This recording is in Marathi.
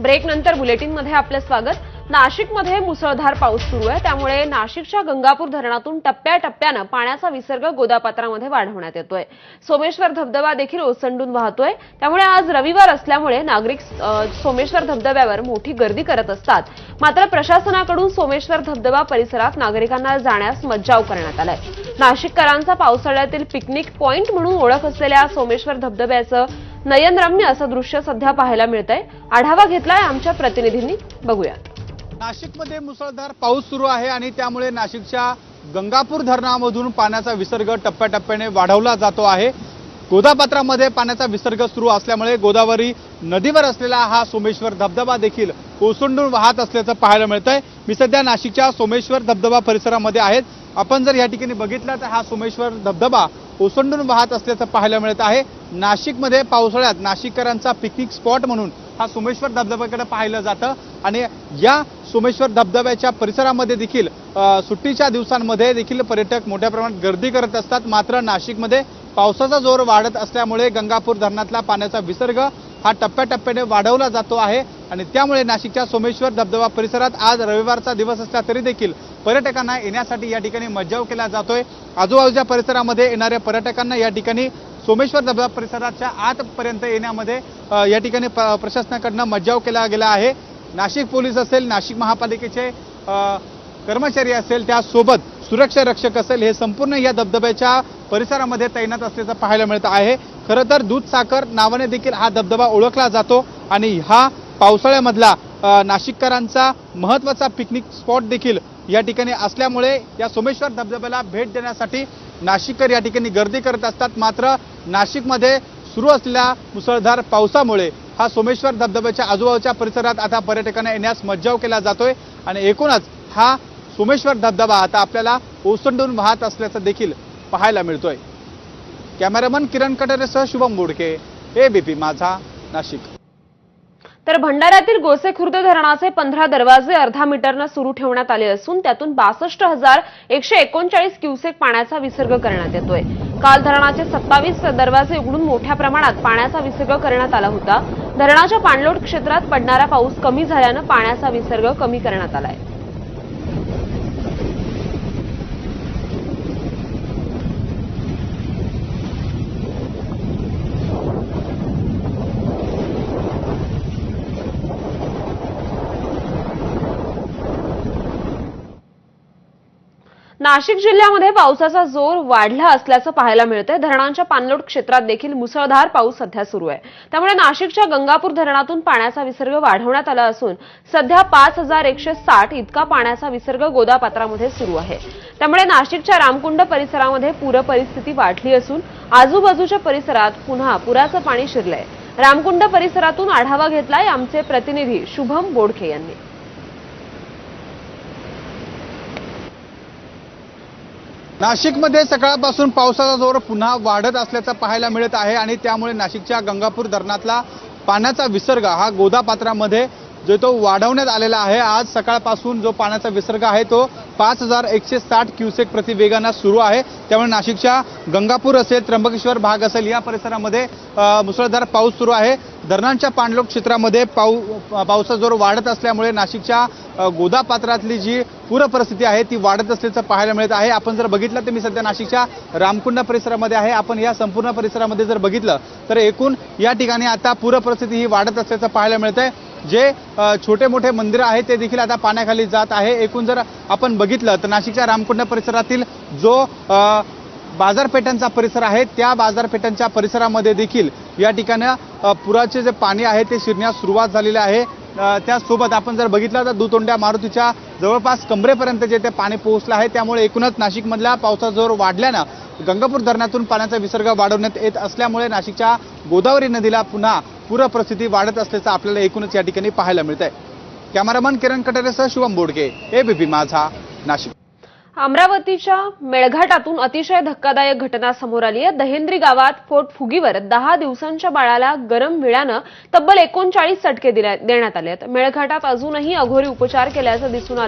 ब्रेक नंतर बुलेटिनमध्ये आपलं स्वागत. नाशिकमध्ये मुसळधार पाऊस सुरू आहे. त्यामुळे नाशिकच्या गंगापूर धरणातून टप्प्याटप्प्यानं पाण्याचा विसर्ग गोदापात्रामध्ये वाढवण्यात येतोय. सोमेश्वर धबधबा देखील ओसंडून वाहतोय. त्यामुळे आज रविवार असल्यामुळे नागरिक सोमेश्वर धबधब्यावर मोठी गर्दी करत असतात. मात्र प्रशासनाकडून सोमेश्वर धबधबा परिसरात नागरिकांना जाण्यास मज्जाव करण्यात आलाय. नाशिककरांचा पावसाळ्यातील पिकनिक पॉइंट म्हणून ओळख असलेल्या सोमेश्वर धबधब्याचं नयनरम्य असं दृश्य सध्या पाहायला मिळतंय. आढावा घेतलाय आमच्या प्रतिनिधींनी. बघूयात. नाशिकमध्ये मुसळधार पाऊस सुरू आहे आणि त्यामुळे नाशिकच्या गंगापूर धरणामधून पाण्याचा विसर्ग टप्प्याटप्प्याने वाढवला जातो आहे. गोदापात्रामध्ये पाण्याचा विसर्ग सुरू असल्यामुळे गोदावरी नदीवर असलेला हा सोमेश्वर धबधबा देखील ओसंडून वाहत असल्याचं पाहायला मिळतंय. मी सध्या नाशिकच्या सोमेश्वर धबधबा परिसरामध्ये आहेत. आपण जर या ठिकाणी बघितलं तर हा सोमेश्वर धबधबा ओसंडून वाहत असल्याचं पाहायला मिळत आहे. नाशिकमध्ये पावसाळ्यात नाशिककरांचा पिकनिक स्पॉट म्हणून हा सोमेश्वर धबधब्याकडे पाहिलं जातं. आणि या सोमेश्वर धबधब्याच्या परिसरामध्ये देखील सुट्टीच्या दिवसांमध्ये देखील पर्यटक मोठ्या प्रमाणात गर्दी करत असतात. मात्र नाशिकमध्ये पावसाचा जोर वाढत असल्यामुळे गंगापूर धरणातला पाण्याचा विसर्ग हा टप्प्याटप्प्याने वाढवला जातो आहे आणि त्यामुळे नाशिकच्या सोमेश्वर धबधबा परिसरात आज रविवारचा दिवस असला तरी देखील पर्यटकांना येण्यासाठी या ठिकाणी मज्जाव केला जातोय. आजूबाजूच्या परिसरामध्ये येणाऱ्या पर्यटकांना या ठिकाणी सोमेश्वर धबधबा परिसराच्या आतपर्यंत येण्यामध्ये या ठिकाणी प्रशासनाकडनं मज्जाव केला गेला आहे. नाशिक पोलीस असेल नाशिक महापालिकेचे कर्मचारी असेल त्यासोबत सुरक्षा रक्षक असेल हे संपूर्ण या धबधब्याच्या परिसरामध्ये तैनात असल्याचं पाहायला मिळत आहे. खरं तर दूध साखर नावाने देखील हा धबधबा ओळखला जातो आणि हा पावसाळ्यामधला नाशिककरांचा महत्त्वाचा पिकनिक स्पॉट देखील या ठिकाणी असल्यामुळे या सोमेश्वर धबधब्याला भेट देण्यासाठी नाशिककर या ठिकाणी गर्दी करत असतात. मात्र नाशिकमध्ये सुरू असलेल्या मुसळधार पावसामुळे हा सोमेश्वर धबधब्याच्या आजूबाजूच्या परिसरात आता पर्यटकांना येण्यास मज्जाव केला जातोय आणि एकूणच हा सोमेश्वर धबधबा आता आपल्याला ओसंडून वाहत असल्याचं देखील पाहायला मिळतोय. कॅमेरामन किरण कटरेसह शुभम बोडके एबीपी माझा नाशिक. तर भंडाऱ्यातील गोसेखुर्द धरणाचे पंधरा दरवाजे अर्धा मीटरनं सुरू ठेवण्यात आले असून त्यातून बासष्ट हजार एकशे एकोणचाळीस क्युसेक पाण्याचा विसर्ग करण्यात येतोय. काल धरणाचे सत्तावीस दरवाजे उघडून मोठ्या प्रमाणात पाण्याचा विसर्ग करण्यात आला होता. धरणाच्या पाणलोट क्षेत्रात पडणारा पाऊस कमी झाल्यानं पाण्याचा विसर्ग कमी करण्यात आलाय. नाशिक जिल्ह्यामध्ये पावसाचा जोर वाढला असल्याचं पाहायला मिळतंय. धरणांच्या पाणलोट क्षेत्रात देखील मुसळधार पाऊस सध्या सुरू आहे. त्यामुळे नाशिकच्या गंगापूर धरणातून पाण्याचा विसर्ग वाढवण्यात आला असून सध्या पाच हजार एकशे साठ इतका पाण्याचा विसर्ग गोदापात्रामध्ये सुरू आहे. त्यामुळे नाशिकच्या रामकुंड परिसरामध्ये पूर परिस्थिती वाढली असून आजूबाजूच्या परिसरात पुन्हा पुराचं पाणी शिरलंय. रामकुंड परिसरातून आढावा घेतलाय आमचे प्रतिनिधी शुभम बोडखे यांनी. नाशिकमध्ये सकाळपासून पावसाचा जोर पुन्हा वाढत असल्याचं पाहायला मिळत आहे आणि त्यामुळे नाशिकच्या गंगापूर धरणातला पाण्याचा विसर्ग हा गोदापात्रामध्ये जो तो वाढवण्यात आलेला आहे. आज सकाळपासून जो पाण्याचा विसर्ग आहे तो पाच हजार एकशे साठ क्युसेक प्रतिवेगानं सुरू आहे. त्यामुळे नाशिकच्या गंगापूर असेल त्र्यंबकेश्वर भाग असेल या परिसरामध्ये मुसळधार पाऊस सुरू आहे. धरणांच्या पाणलोट क्षेत्रामध्ये पाऊ पावसाचा जोर वाढत असल्यामुळे नाशिकच्या गोदापात्रातली जी पूरपरिस्थिती आहे ती वाढत असल्याचं पाहायला मिळत आहे. आपण जर बघितलं तर मी सध्या नाशिकच्या रामकुंड परिसरामध्ये आहे. आपण या संपूर्ण परिसरामध्ये जर बघितलं तर एकूण या ठिकाणी आता पूरपरिस्थिती ही वाढत असल्याचं पाहायला मिळत आहे जे छोटे मोठे मंदिरं आहेत ते देखील आता पाण्याखाली जात आहे. एकूण जर आपण बघितलं तर नाशिकच्या रामकुंड परिसरातील जो बाजारपेठांचा परिसर आहे. त्या बाजारपेठांच्या परिसरामध्ये देखील या ठिकाणी पुराचे जे पाणी आहे ते शिरण्यास सुरुवात झालेली आहे. त्यासोबत आपण जर बघितलं तर दुतोंड्या मारुतीच्या जवळपास कमरेपर्यंत जे ते पाणी पोहोचलं आहे त्यामुळे एकूणच नाशिकमधला पावसाचा जोर वाढल्यानं गंगापूर धरणातून पाण्याचा विसर्ग वाढवण्यात येत असल्यामुळे नाशिकच्या गोदावरी नदीला पुन्हा पूरपरिस्थिती वाढत असल्याचं आपल्याला एकूणच या ठिकाणी पाहायला मिळत आहे कॅमेरामन किरण कटारेसह शुभम बोडके एबीपी माझा नाशिक. अमरावतीच्या मेळघाटातून अतिशय धक्कादायक घटना समोर आली आहे. दहेंद्री गावात फोर्ट फुगीवर दहा दिवसांच्या बाळाला गरम विळ्यानं तब्बल एकोणचाळीस चटके दिल्या- देण्यात आले आहेत. मेळघाटात अजूनही अघोरी उपचार केल्याचं दिसून आलं